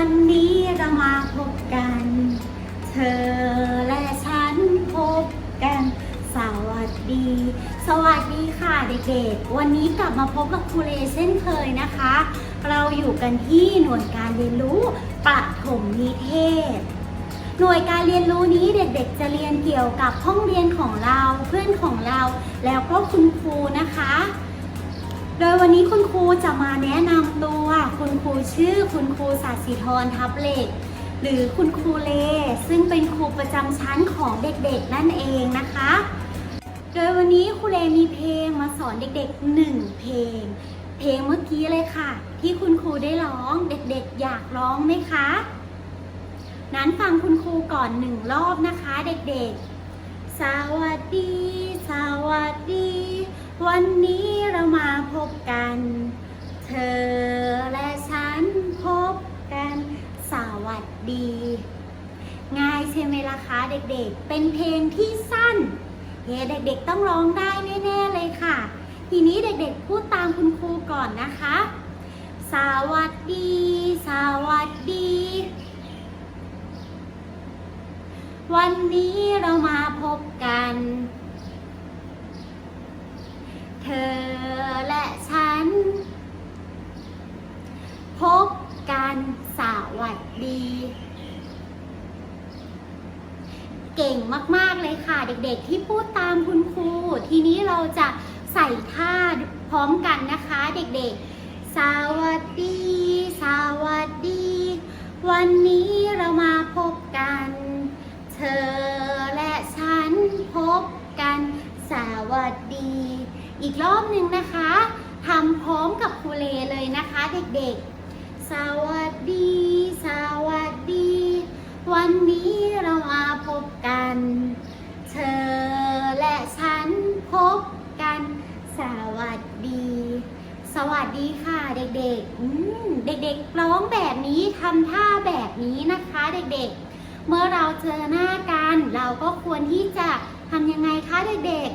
วันนี้เรามาพบกัน เธอและฉันพบกัน สวัสดี สวัสดีค่ะเด็กๆ วันนี้กลับมาพบกับครูเลเช่นเคยนะคะ เราอยู่กันที่หน่วยการเรียนรู้ประถมนิเทศ หน่วยการเรียนรู้นี้เด็กๆ จะเรียนเกี่ยวกับห้องเรียนของเราเพื่อนของเรา แล้วก็คุณครูนะคะ โดยวันนี้คุณครูจะมาแนะนำตัว ชื่อคุณครูสัสิธรทับเหล็ก หรือคุณครูเล ซึ่งเป็นครูประจำชั้นของเด็กๆนั่นเองนะคะ โดยวันนี้ครูเลมีเพลงมาสอนเด็กๆหนึ่งเพลง เพลงเมื่อกี้เลยค่ะ ที่คุณครูได้ร้องเด็กๆ อยากร้องไหมคะ นั้นฟังคุณครูก่อนหนึ่งรอบนะคะเด็กๆ สวัสดี สวัสดี วันนี้เรามาพบกัน สวัสดี ง่ายใช่ไหมล่ะคะเด็กๆ เป็นเพลงที่สั้นเย้เด็กๆต้องร้องได้แน่ๆเลยค่ะ ทีนี้เด็กๆพูดตามคุณครูก่อนนะคะ สวัสดี สวัสดี วันนี้เรามาพบกัน เธอและฉัน พบกันสวัสดี เก่งมาก ๆ เลยค่ะ เด็กๆที่พูดตามคุณครู ทีนี้เราจะใส่ท่าพร้อมกันนะคะ เด็กๆ สวัสดี สวัสดี วันนี้เรามาพบกัน เธอและฉันพบกัน สวัสดี อีกรอบหนึ่งนะคะทำพร้อมกับครูเลเลยนะคะ เด็กๆ สวัสดีส สวัสดีค่ะเด็กๆอืมเด็กๆร้องแบบนี้ทำท่าแบบนี้นะคะเด็กๆ เมื่อเราเจอหน้ากัน เราก็ควรที่จะทำยังไงคะเด็ก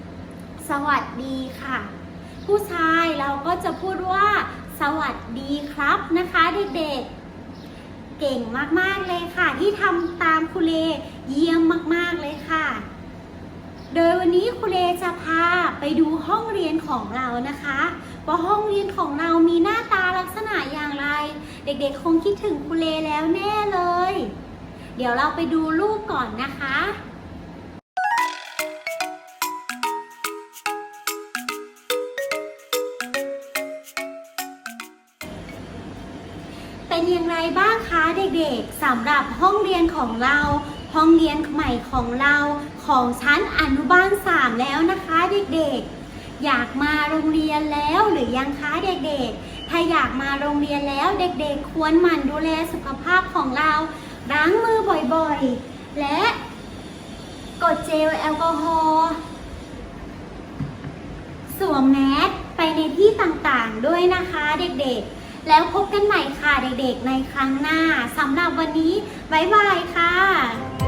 ๆ สวัสดีค่ะ ผู้ชายเราก็จะพูดว่า สวัสดีครับนะคะเด็กๆ เก่งมากๆเลยค่ะ ที่ทำตามครูเลเยี่ยมมากๆเลยค่ะโดยวันนี้ครูเลจะพาไปดูห้องเรียนของเรานะคะ ว่าห้องเรียนของเรามีหน้าตาลักษณะอย่างไร เด็กๆ คงคิดถึงครูเลแล้วแน่เลย เดี๋ยวเราไปดูรูปก่อนนะคะเป็นอย่างไรบ้างคะเด็กๆสำหรับห้องเรียนของเรา ห้องเรียนใหม่ของเราของชั้นอนุบาล 3 แล้วนะคะเด็กๆ อยากมาโรงเรียนแล้วหรือยังคะเด็กๆ ถ้าอยากมาโรงเรียนแล้วเด็กๆ ควรหมั่นดูแลสุขภาพของเรา ล้างมือบ่อยๆ และกดเจลแอลกอฮอล์สวมแมสไปในที่ต่างๆ ด้วยนะคะเด็กๆ แล้วพบกันใหม่ค่ะเด็กๆ ในครั้งหน้าสำหรับวันนี้บ๊ายบายค่ะ